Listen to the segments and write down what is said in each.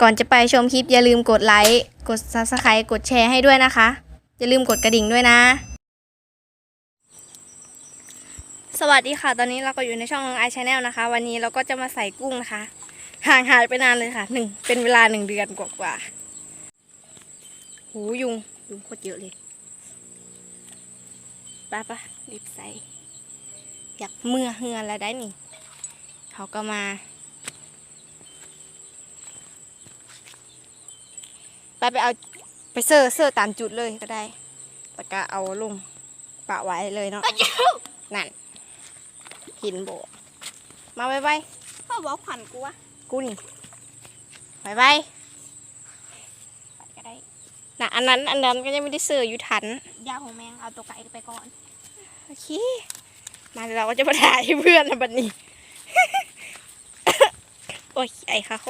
ก่อนจะไปชมคลิปอย่าลืมกดไลค์กด subscribe กดแชร์ให้ด้วยนะคะ อย่าลืมกดกระดิ่งด้วยนะ สวัสดีค่ะ ตอนนี้เราก็อยู่ในช่องน้องไอชาแนลนะคะ วันนี้เราก็จะมาใส่กุ้งนะคะ ห่างหายไปนานเลยค่ะหนึ่งเป็นเวลาหนึ่งเดือนกว่าๆหูยุงยุงโคตรเยอะเลยไปปะรีบใส่อยากเมื่อเฮือนแล้วได้นี่เขาก็มา ไปไปเอาไปเซอร์เซอร์ตามจุดเลยก็ได้แล้วก็เอาลงปะไว้เลยเนาะ นั่น หินโบกมาไว้ไว้พ่อบอกขันกูวะกูนี่ไว้ไว้ไปก็ได้น่ะอันนั้นอันนั้นก็ยังไม่ได้เซอร์อยู่ทัน ยาของแมงเอาตัวไก่ไปก่อน โอเค มาเดี๋ยวเราก็จะมาถ่ายให้เพื่อนนะบัดนี้ โอ้ยไอ้ค่ะโค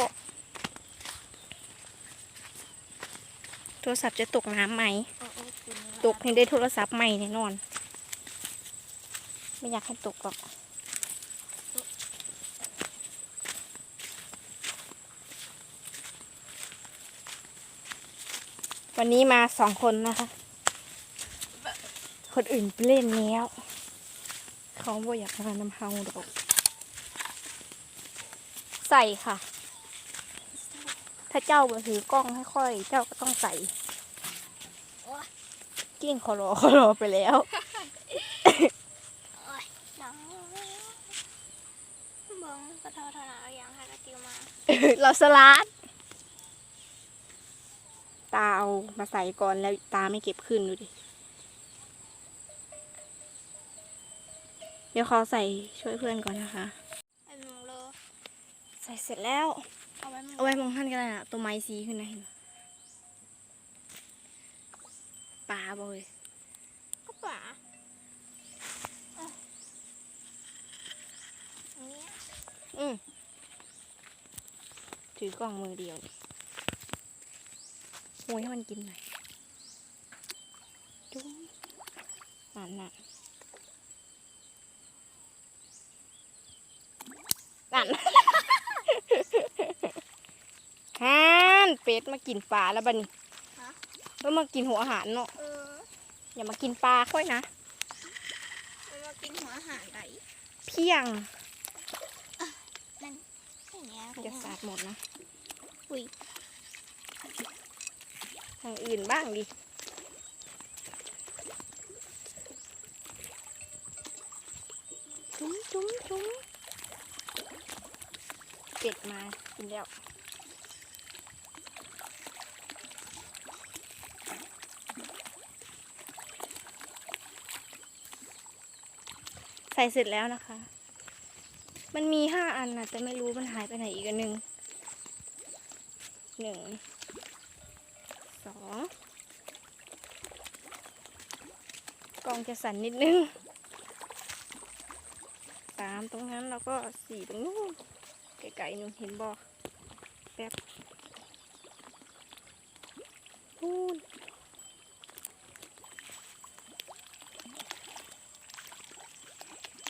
โทรศัพท์จะตกน้ำไหมเออเออคุณตกให้ได้โทรศัพท์ใหม่แน่นอน ไม่อยากให้ตกหรอกวันนี้มาสองคนนะคะ คนอื่นไปเล่นแล้ว เขาบ่อยากมานำเฮาดอก ใส่ค่ะ ถ้าเจ้าบ่ถือกล้องให้ค่อย เจ้าก็ต้องใส่กิ้งคอรอคอรอไปแล้วดังเบิ้งกระเทาเท่านั้นเอายังให้กระติวมา เราสลัดตาเอามาใส่ก่อนแล้วตาไม่เก็บขึ้นดูดิ เดี๋ยวขอใส่ช่วยเพื่อนก่อนนะคะไอ้มึงเลยใส่เสร็จแล้ว เอาไว้มึงเอาไว้มองท่านกันนะตัวไม้สีขึ้นนะเห็นปะปลาบ่เลยก็ป่าเอ้ยอันเนี้ยอืมถือกล้องมือเดียวโอ้ยให้มันกินหน่อย จุ๊บนั่นน่ะนั่น ฮัน เป็ดมากินปลาแล้วบัดนี้แล้วมากินหัวอาหารเนาะเอออย่ามากินปลาค่อยนะมันมากินหัวอาหารไหนเพียงอย่างเงี้ยจะสาดหมดนะอุ้ยทางอื่นบ้างดิจุ้มจุ้มจุ้มเป็ดมากินแล้ว ใส่เสร็จแล้วนะคะ มันมีห้าอันนะแต่ไม่รู้มันหายไปไหนอีกอันหนึ่งหนึ่งสองกล้องจะสั่นนิดนึงสามตรงนั้นแล้วก็สี่ตรงนู้นไกลๆนู่นเห็นบอกแป๊บ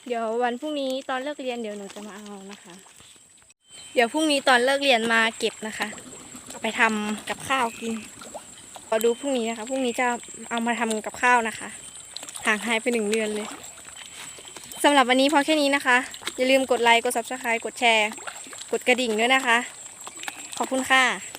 เดี๋ยววันพรุ่งนี้ตอนเลิกเรียนเดี๋ยวหนูจะมาเอานะคะ เดี๋ยวพรุ่งนี้ตอนเลิกเรียนมาเก็บนะคะไปทำกับข้าวกินรอดูพรุ่งนี้นะคะพรุ่งนี้จะเอามาทำกับข้าวนะคะห่างหายไปหนึ่งเดือนเลยสำหรับวันนี้พอแค่นี้นะคะ อย่าลืมกดไลค์กด subscribe กดแชร์ กดกระดิ่งด้วยนะคะ ขอบคุณค่ะ